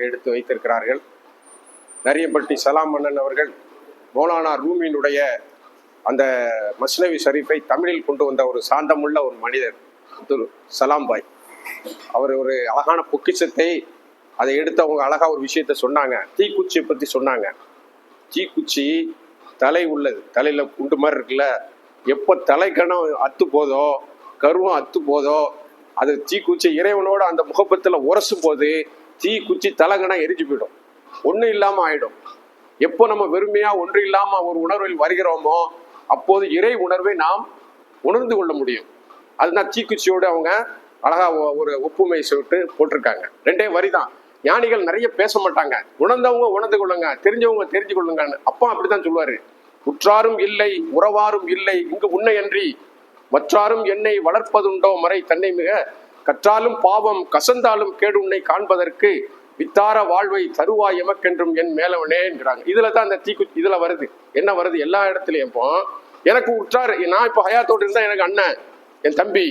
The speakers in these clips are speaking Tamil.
நமக்கு எடுத்து வைத்திருக்கிறார்கள். நரியம்பட்டி சலாம் மன்னன் அவர்கள் மௌலானா ரூமியினுடைய அந்த மஸ்னவி ஷரீஃபை தமிழில் கொண்டு வந்த ஒரு சாந்தமுள்ள ஒரு மனிதர் அப்துல் சலாம் பாய். அவர் ஒரு அழகான பொக்கிஷத்தை அதை எடுத்து அவங்க அழகாக ஒரு விஷயத்த சொன்னாங்க. தீக்குச்சியை பற்றி சொன்னாங்க. தீக்குச்சி தலை உள்ளது. தலையில் குண்டு மாதிரி இருக்குல்ல. எப்போ தலைக்கணம் அத்து போதோ கருவம் அத்து போதோ அது தீக்குச்சி இறைவனோட அந்த முகப்பத்தில் உரசும் போது தீக்குச்சி தலைகணம் எரிஞ்சு போயிடும். ஒன்றும் இல்லாம ஆயிடும். எப்போ நம்ம வெறுமையா ஒன்று இல்லாம ஒரு உணர்வில் வருகிறோமோ அப்போது இறை உணர்வை நாம் உணர்ந்து கொள்ள முடியும். அதுதான் தீக்குச்சியோடு அவங்க அழகா ஒரு ஒப்புமை சொல்லிட்டு போட்டிருக்காங்க. ரெண்டே வரிதான். ஞானிகள் நிறைய பேச மாட்டாங்க. உணர்ந்தவங்க உணர்ந்து கொள்ளுங்க. தெரிஞ்சவங்க தெரிஞ்சு கொள்ளுங்கன்னு. அப்பா அப்படித்தான் சொல்லுவாரு. உற்றாரும் இல்லை உறவாரும் இல்லை. இங்கு உன்னை அன்றி மற்றாரும் என்னை வளர்ப்பதுண்டோ மறை தன்னை மிக கற்றாலும் பாவம் கசந்தாலும் கேடு உன்னை காண்பதற்கு வித்தார வாழ்வை தருவாய் எமக்கென்றும் என் மேலவனேங்கிறாங்க இதுல தான் அந்த தீக்கு இதுல வருது. என்ன வருது? எல்லா இடத்துலயும் இப்போ எனக்கு உற்றார் நான் இப்போ ஹயாத்தோடு இருந்தா எனக்கு அண்ணன் என் தம்பி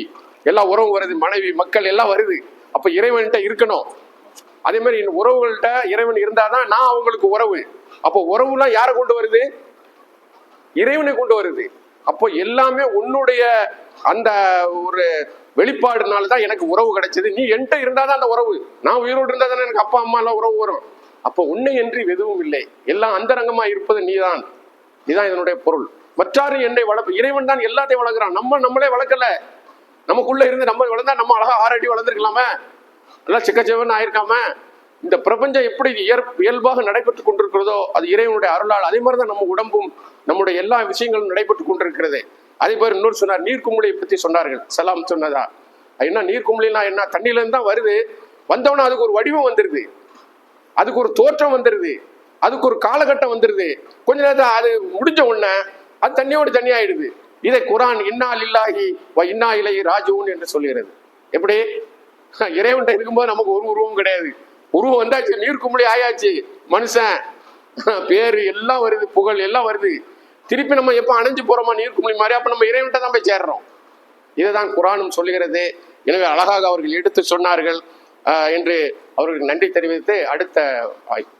எல்லா உறவும் வருது மனைவி மக்கள் எல்லாம் வருது. அப்ப இறைவன்கிட்ட இருக்கணும். அதே மாதிரி என் உறவுகள்கிட்ட இறைவன் இருந்தாதான் நான் அவங்களுக்கு உறவு. அப்போ உறவுலாம் யாரை கொண்டு வருது? இறைவனை கொண்டு வருது. அப்போ எல்லாமே உன்னுடைய அந்த ஒரு வெளிப்பாடுனால தான் எனக்கு உறவு கிடைச்சது. நீ என்கிட்ட இருந்தாதான் அந்த உறவு. நான் உயிரோடு இருந்தா தானே எனக்கு அப்பா அம்மா எல்லாம் உறவு வரும். அப்போ உன்னை என்று எதுவும் இல்லை. எல்லாம் அந்தரங்கமா இருப்பது நீதான். இதுதான் இதனுடைய பொருள். மற்றாரும் என்னை வளர்ப்பு இறைவன் தான் எல்லாத்தையும் வளர்க்குறான். நம்ம நம்மளே வளர்க்கல. நமக்குள்ள இருந்து நம்ம வளர்ந்தா நம்ம அழகா ஆறடி வளர்ந்துருக்கலாமே. நல்லா சிக்கச்சேவன் ஆயிருக்காம. இந்த பிரபஞ்சம் எப்படி இயற் இயல்பாக நடைபெற்று கொண்டிருக்கிறதோ அது இறைவனுடைய அருளால் அதே மாதிரி தான் நம்ம உடம்பும் நம்முடைய எல்லா விஷயங்களும் நடைபெற்று கொண்டிருக்கிறது. அதே மாதிரி இன்னொரு சொன்னார் நீர்க்குமிழியை பத்தி சொன்னார்கள். சலாம் சொன்னதா? அது என்ன நீர்க்குமிழினா என்ன? தண்ணியிலேருந்து தான் வருது. வந்தவொடனே அதுக்கு ஒரு வடிவம் வந்துருது. அதுக்கு ஒரு தோற்றம் வந்துருது. அதுக்கு ஒரு காலகட்டம் வந்துருது. கொஞ்ச நேரத்தில் அது முடிஞ்ச உடனே அது தண்ணியோடு தண்ணி ஆயிடுது. இதை குரான் இன்னா இல்லாஹி வ இன்னா இலை ராஜுன் என்று சொல்கிறது எப்படி? இறைவன்ட்ட இருக்கும்போது நமக்கு ஒரு உருவம் கிடையாது. உருவம் வந்தாச்சு நீர் ஆயாச்சு. மனுஷன் பேரு எல்லாம் வருது புகழ் எல்லாம் வருது. திருப்பி நம்ம எப்போ அணைஞ்சு போறோமா நீர் குமிழி மாதிரி அப்ப நம்ம இறைவன்ட்ட தான் போய் சேர்றோம். இதுதான் குரானும் சொல்லுகிறது. எனவே அழகாக அவர்கள் எடுத்து சொன்னார்கள். என்று அவர்களுக்கு நன்றி தெரிவித்து அடுத்த வாய்ப்பு.